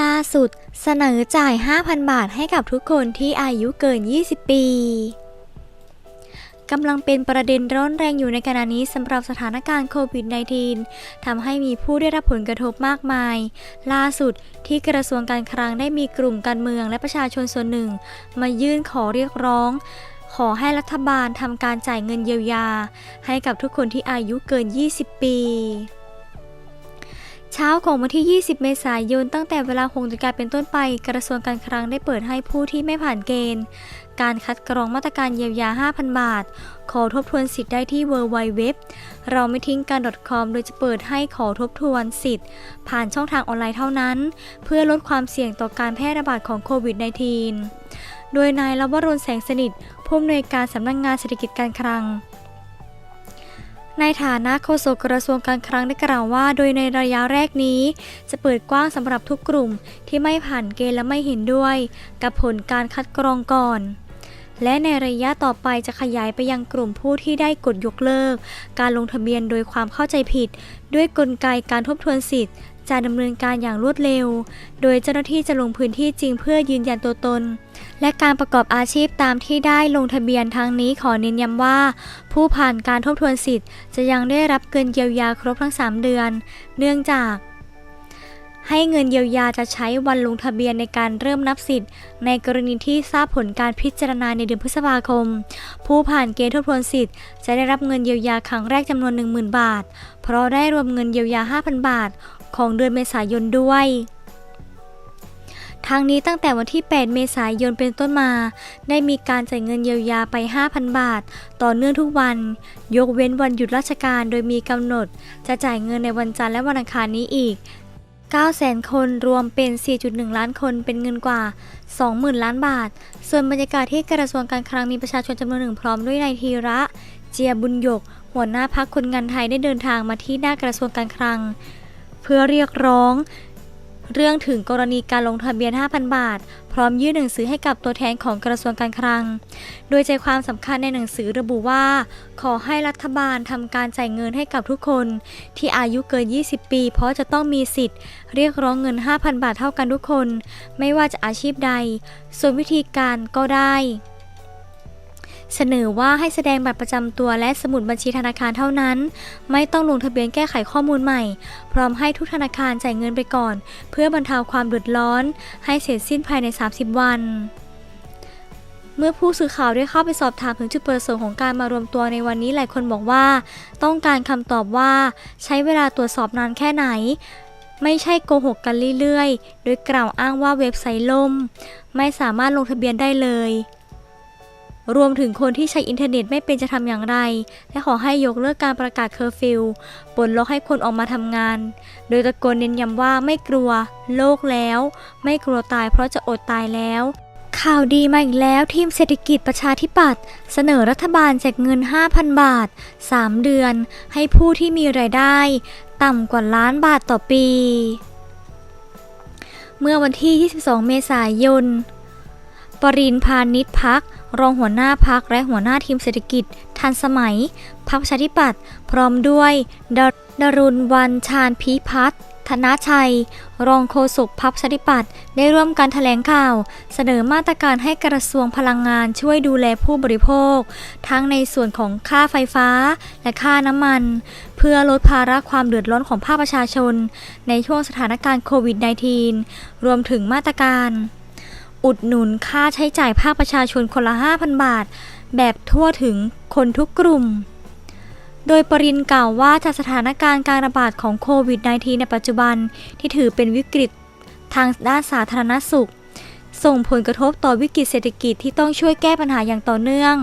ล่าสุดเสนอจ่าย 5,000 บาทให้กับทุกคนที่อายุเกิน 20 ปีกำลังเป็นประเด็นร้อนแรงอยู่ในขณะนี้สำหรับสถานการณ์โควิด -19 ทำให้มีผู้ได้รับผลกระทบมากมาย ล่าสุดที่กระทรวงการคลังได้มีกลุ่มการเมืองและประชาชนส่วนหนึ่ง มายื่นขอเรียกร้อง ขอให้รัฐบาลทำการจ่ายเงินเยียวยา ให้กับทุกคนที่อายุเกิน 20 ปี เช้าของวันที่ 20 เมษายน ตั้งแต่เวลา6นาฬิกาเป็นต้นไป กระทรวงการคลังได้เปิดให้ผู้ที่ไม่ผ่านเกณฑ์ การคัดกรองมาตรการเยียวยา 5,000 บาท ขอทบทวนสิทธิ์ได้ที่ www เราไม่ทิ้งกัน .com โดยจะเปิดให้ขอทบทวนสิทธิ์ ผ่านช่องทางออนไลน์เท่านั้น เพื่อลดความเสี่ยงต่อการแพร่ระบาดของโควิด -19 โดยนายลวรนแสงสนิทผู้อำนวยการสำนักงงานเศรษฐกิจการคลัง ในฐานะโฆษกกระทรวงการคลังได้กล่าวว่า โดยในระยะแรกนี้ จะเปิดกว้างสำหรับทุกกลุ่มที่ไม่ผ่านเกณฑ์และไม่เห็นด้วย กับผลการคัดกรองก่อน และในระยะต่อไปจะขยายไปยังกลุ่มผู้ที่ได้กดยกเลิก การลงทะเบียนโดยความเข้าใจผิด ด้วยกลไกการทบทวนสิทธิ์ จะดำเนินการอย่างรวดเร็ว โดยเจ้าหน้าที่จะลงพื้นที่จริงเพื่อยืนยันตัวตน และการประกอบอาชีพตามที่ได้ลงทะเบียนทั้งนี้ขอเน้นย้ำว่า ผู้ผ่านการทบทวนสิทธิ์ จะยังได้รับเงินเยียวยาครบทั้ง 3 เดือน เนื่องจาก ให้เงินเยียวยาจะใช้วันลงทะเบียนในการเริ่มนับสิทธิ์ ในกรณีที่ทราบผลการพิจารณาในเดือนพฤษภาคม ผู้ผ่านเกณฑ์ทบทวนสิทธิ์จะได้รับเงินเยียวยาครั้งแรกจำนวน 10,000 บาท เพราะได้รวมเงินเยียวยา 5,000 บาท ของเดือนเมษายนด้วย ทางนี้ตั้งแต่วันที่ 8 เมษายนเป็นต้นมา ได้มีการจ่ายเงินเยียวยาไป 5,000 บาท ต่อเนื่องทุกวัน ยกเว้นวันหยุดราชการโดยมีกำหนด จะจ่ายเงินในวันจันทร์และวันอังคารนี้อีก 900,000 คนรวมเป็น 4.1 ล้านคนเป็นเงินกว่า 20,000 ล้านบาท ส่วนบรรยากาศที่กระทรวงการคลังมีประชาชนจำนวนหนึ่งพร้อมด้วยนายธีระ เจียบุญยก หัวหน้าพักคนงานไทยได้เดินทางมาที่หน้ากระทรวงการคลัง เพื่อเรียกร้อง เรื่องถึงกรณีการลงทะเบียน 5,000 บาท พร้อมยื่นหนังสือให้กับตัวแทนของกระทรวงการคลัง โดยใจความสำคัญในหนังสือระบุว่า ขอให้รัฐบาลทำการจ่ายเงินให้กับทุกคน ที่อายุเกิน 20 ปี เพราะจะต้องมีสิทธิ์ เรียกร้องเงิน 5,000 บาทเท่ากันทุกคน ไม่ว่าจะอาชีพใด ส่วนวิธีการก็ได้ เสนอว่าให้แสดงบัตรประจำตัวและสมุดบัญชีธนาคารเท่านั้น ไม่ต้องลงทะเบียนแก้ไขข้อมูลใหม่ พร้อมให้ทุกธนาคารจ่ายเงินไปก่อน เพื่อบรรเทาความเดือดร้อน ให้เสร็จสิ้นภายใน 30 วันเมื่อผู้สื่อข่าวได้เข้าไปสอบถามถึงจุดประสงค์ของการมารวมตัวในวันนี้หลายคนบอกว่า ต้องการคำตอบว่าใช้เวลาตรวจสอบนานแค่ไหน ไม่ใช่โกหกกันเรื่อยๆ โดยกล่าวอ้างว่าเว็บไซต์ล่ม ไม่สามารถลงทะเบียนได้เลย รวมถึงคนที่ใช้อินเทอร์เน็ตไม่เป็นจะทำอย่างไร และขอให้ยกเลิกการประกาศเคอร์ฟิวปลดล็อกให้คนออกมาทำงาน โดยตะโกนเน้นย้ำว่าไม่กลัว โลกแล้ว ไม่กลัวตายเพราะจะอดตายแล้วข่าวดีมาอีกแล้วทีมเศรษฐกิจประชาธิปัตย์เสนอรัฐบาลแจกเงิน 5,000 บาท 3 เดือน ให้ผู้ที่มีรายได้ ต่ำกว่าล้านบาทต่อปี เมื่อวันที่ 22 เมษายน ปรินพาณิชพัก รองหัวหน้าพักและหัวหน้าทีมเศรษฐกิจ ทันสมัย พักประชาธิปัตย์พร้อมด้วยดดรุณวันชาญพิพัฒน์ธนชัย รองโฆษกพักประชาธิปัตย์ได้ร่วมกันแถลงข่าว เสนอมาตรการให้กระทรวงพลังงานช่วยดูแลผู้บริโภค ทั้งในส่วนของค่าไฟฟ้าและค่าน้ำมัน เพื่อลดภาระความเดือดร้อนของภาคประชาชน ในช่วงสถานการณ์โควิด -19 รวมถึงมาตรการ อุดหนุนค่าใช้จ่ายภาคประชาชนคนละ 5,000 บาท แบบทั่วถึงคนทุกกลุ่ม โดยปรินกล่าวว่าจากสถานการณ์การระบาดของโควิด -19 ในปัจจุบันที่ถือเป็นวิกฤตทางด้านสาธารณสุข ส่งผลกระทบต่อวิกฤตเศรษฐกิจที่ต้องช่วยแก้ปัญหาอย่างต่อเนื่อง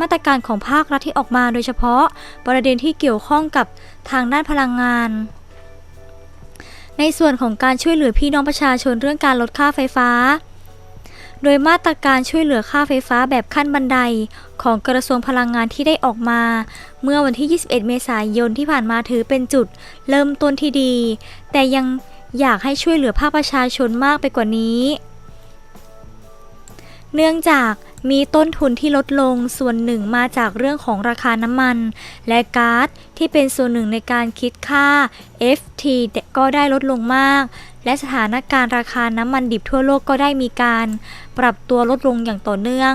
มาตรการของภาครัฐที่ออกมาโดยเฉพาะประเด็นที่เกี่ยวข้องกับทางด้านพลังงานในส่วนของการช่วยเหลือพี่น้องประชาชนเรื่องการลดค่าไฟฟ้า โดยมาตรการช่วยเหลือค่าไฟฟ้าแบบขั้นบันได ของกระทรวงพลังงานที่ได้ออกมา เมื่อวันที่ 21 เมษายนที่ผ่านมาถือเป็นจุด เริ่มต้นที่ดี แต่ยังอยากให้ช่วยเหลือภาคประชาชนมากไปกว่านี้ เนื่องจาก มีต้นทุนที่ลดลงส่วนหนึ่งมาจากเรื่องของราคาน้ำมัน และก๊าซที่เป็นส่วนหนึ่งในการคิดค่า FT ก็ได้ลดลงมาก และสถานการณ์ราคาน้ำมันดิบทั่วโลกก็ได้มีการ ปรับตัวลดลงอย่างต่อเนื่อง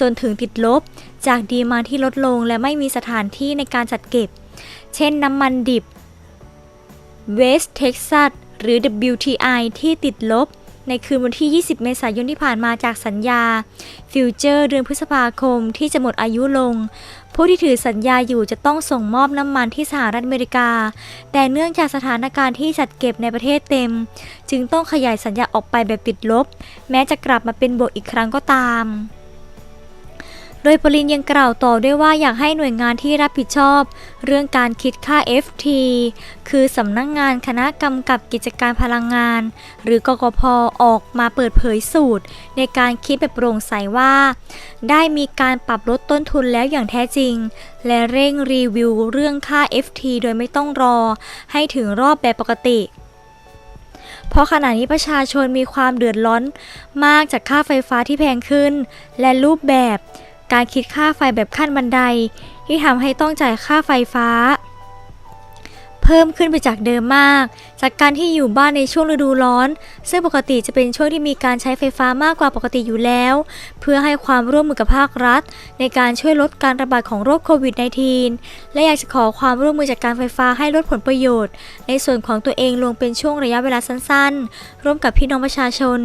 จนถึงติดลบ จากดีมาที่ลดลงและไม่มีสถานที่ในการจัดเก็บ เช่นน้ำมันดิบ West Texas หรือ WTI ที่ติดลบ ในคืนวันที่ 20 เมษายนที่ผ่านมาจากสัญญา ฟิวเจอร์ เดือนพฤษภาคมที่จะหมดอายุลง ผู้ที่ถือสัญญาอยู่จะต้องส่งมอบน้ำมันที่สหรัฐอเมริกา แต่เนื่องจากสถานการณ์ที่จัดเก็บในประเทศเต็ม จึงต้องขยายสัญญาออกไปแบบติดลบ แม้จะกลับมาเป็นบวกอีกครั้งก็ตาม โดยปรินยังกล่าวต่อด้วยว่าอยากให้หน่วยงานที่รับผิดชอบ เรื่องการคิดค่า FT คือสำนักงงานคณะกำกับกิจการพลังงาน หรือกกพออกมาเปิดเผยสูตร ในการคิดแบบโปร่งใสว่า ได้มีการปรับลดต้นทุนแล้วอย่างแท้จริง และเร่งรีวิวเรื่องค่า FT โดยไม่ต้องรอ ให้ถึงรอบแบบปกติเพราะขณะนี้ประชาชนมีความเดือดร้อนมากจากค่าไฟฟ้าที่แพงขึ้น และรูปแบบ การคิดค่าไฟแบบขั้นบันได ที่ทำให้ต้องจ่ายค่าไฟฟ้า เพิ่มขึ้นไปจากเดิมมาก จากการที่อยู่บ้านในช่วงฤดูร้อน ซึ่งปกติจะเป็นช่วงที่มีการใช้ไฟฟ้ามากกว่าปกติอยู่แล้ว เพื่อให้ความร่วมมือกับภาครัฐ ในการช่วยลดการระบาดของโรคโควิด -19 และอยากจะขอความร่วมมือจากการไฟฟ้าให้ลดผลประโยชน์ ในส่วนของตัวเองลงเป็นช่วงระยะเวลาสั้นๆ ร่วมกับพี่น้องประชาชน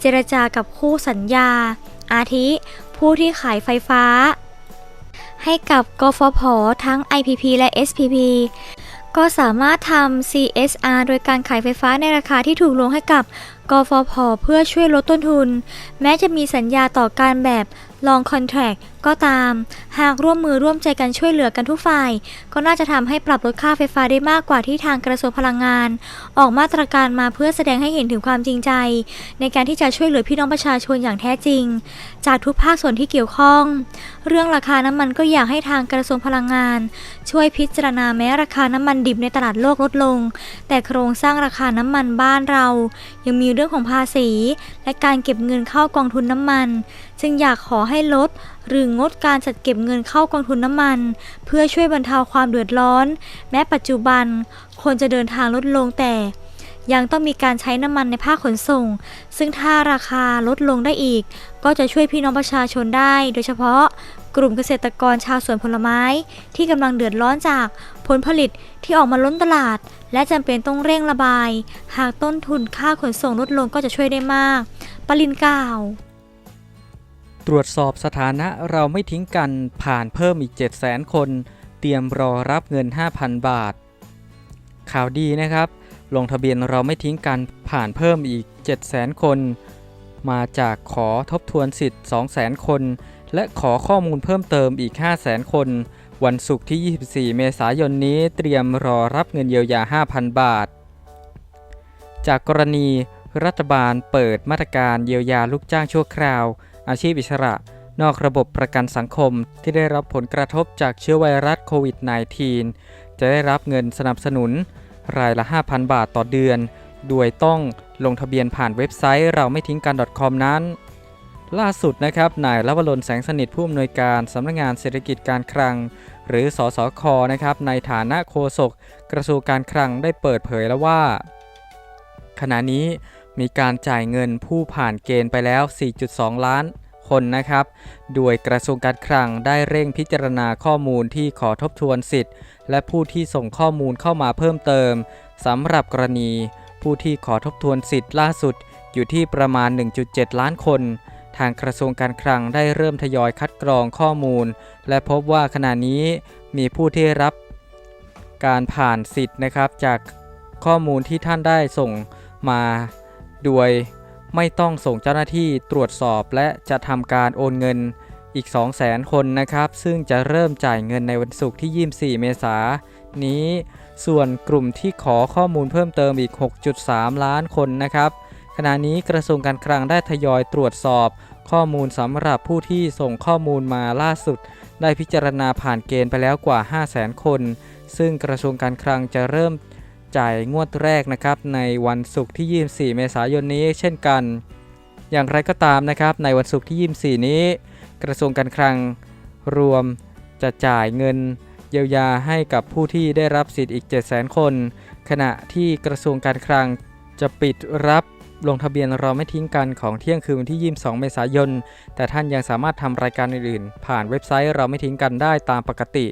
เจรจากับคู่สัญญาอาทิ ผู้ที่ขายไฟฟ้า ให้กับกฟผทั้ง IPP และ SPP ก็สามารถทำ CSR โดยการขายไฟฟ้าในราคาที่ถูกลงให้กับกฟผเพื่อช่วยลดต้นทุน แม้จะมีสัญญาต่อการแบบ long contract ก็ตาม หากร่วมมือร่วมใจกันช่วยเหลือกันทุกฝ่าย ก็น่าจะทำให้ปรับลดค่าไฟฟ้าได้มากกว่าที่ทางกระทรวงพลังงาน ออกมาตรการมาเพื่อแสดงให้เห็นถึงความจริงใจ ในการที่จะช่วยเหลือพี่น้องประชาชนอย่างแท้จริง จากทุกภาคส่วนที่เกี่ยวข้อง เรื่องราคาน้ำมันก็อยากให้ทางกระทรวงพลังงาน ช่วยพิจารณาแม้ราคาน้ำมันดิบในตลาดโลกลดลง แต่โครงสร้างราคาน้ำมันบ้านเรา ยังมีเรื่องของภาษี และการเก็บเงินเข้ากองทุนน้ำมัน จึงอยากขอให้ลด หรืองดการจัดเก็บเงินเข้ากองทุนน้ำมัน เพื่อช่วยบรรเทาความเดือดร้อน แม้ปัจจุบันคนจะเดินทางลดลงแต่ ยังต้องมีการใช้น้ำมันในภาคขนส่ง ซึ่งถ้าราคาลดลงได้อีก ก็จะช่วยพี่น้องประชาชนได้ โดยเฉพาะกลุ่มเกษตรกรชาวสวนผลไม้ ที่กำลังเดือดร้อนจากผลผลิตที่ออกมาล้นตลาด และจำเป็นต้องเร่งระบาย หากต้นทุนค่าขนส่งลดลงก็จะช่วยได้มาก ปรินกล่าว ตรวจสอบสถานะเราไม่ทิ้งกันผ่านเพิ่มอีก 700,000 คน เตรียมรอรับเงิน 5,000 บาท ข่าวดีนะครับ ลงทะเบียนเราไม่ทิ้งกันผ่านเพิ่มอีก 700,000 คน มาจากขอทบทวนสิทธิ์ 200,000 คน และขอข้อมูลเพิ่มเติมอีก 500,000 คน วันศุกร์ที่ 24 เมษายนนี้เตรียมรอรับเงินเยียวยา 5,000 บาท จากกรณีรัฐบาลเปิดมาตรการเยียวยาลูกจ้างชั่วคราว อาชีพอิสระ นอกระบบประกันสังคมที่ได้รับผลกระทบจากเชื้อไวรัสโควิด -19 จะได้รับเงินสนับสนุน รายละ 5,000 บาทต่อเดือน โดยต้องลงทะเบียนผ่านเว็บไซต์เราไม่ทิ้งกัน .com นั้น ล่าสุดนะครับนายลวรนแสงสนิทผู้อำนวยการสำนักงานเศรษฐกิจการคลัง หรือสสคอนะครับในฐานะโฆษกกระทรวงการคลังได้เปิดเผยแล้วว่า ขณะนี้มีการจ่ายเงินผู้ผ่านเกณฑ์ไปแล้ว 4.2 ล้าน คนนะครับ โดยกระทรวงการคลังได้เร่งพิจารณาข้อมูลที่ขอทบทวนสิทธิ์ และผู้ที่ส่งข้อมูลเข้ามาเพิ่มเติมสำหรับกรณี ผู้ที่ขอทบทวนสิทธิ์ล่าสุดอยู่ที่ประมาณ 1.7 ล้านคน ทางกระทรวงการคลังได้เริ่มทยอยคัดกรองข้อมูล และพบว่าขณะนี้มีผู้ที่รับการผ่านสิทธิ์นะครับจากข้อมูลที่ท่านได้ส่งมาโดย ไม่ต้องส่งเจ้าหน้าที่ตรวจสอบและจะทำการโอนเงินอีก 200,000 คนนะครับ ซึ่งจะเริ่มจ่ายเงินในวันศุกร์ที่ 24 เมษายนนี้ ส่วนกลุ่มที่ขอข้อมูลเพิ่มเติมอีก 6.3 ล้านคนนะครับ ขณะนี้กระทรวงการคลังได้ทยอยตรวจสอบข้อมูลสำหรับผู้ที่ส่งข้อมูลมาล่าสุด ได้พิจารณาผ่านเกณฑ์ไปแล้วกว่า 500,000 คน ซึ่งกระทรวงการคลังจะเริ่ม จ่ายงวดแรกนะครับในวันศุกร์ที่ 24 เมษายนนี้เช่นกัน อย่างไรก็ตามนะครับในวันศุกร์ที่ 24 นี้ กระทรวงการคลังรวมจะจ่ายเงินเยียวยาให้กับผู้ที่ได้รับสิทธิ์อีก 700,000 คน ขณะที่กระทรวงการคลังจะปิดรับลงทะเบียนเราไม่ทิ้งกันของเที่ยงคืนวันที่ 22 เมษายน แต่ท่านยังสามารถทำรายการอื่นๆ ผ่านเว็บไซต์เราไม่ทิ้งกันได้ตามปกติ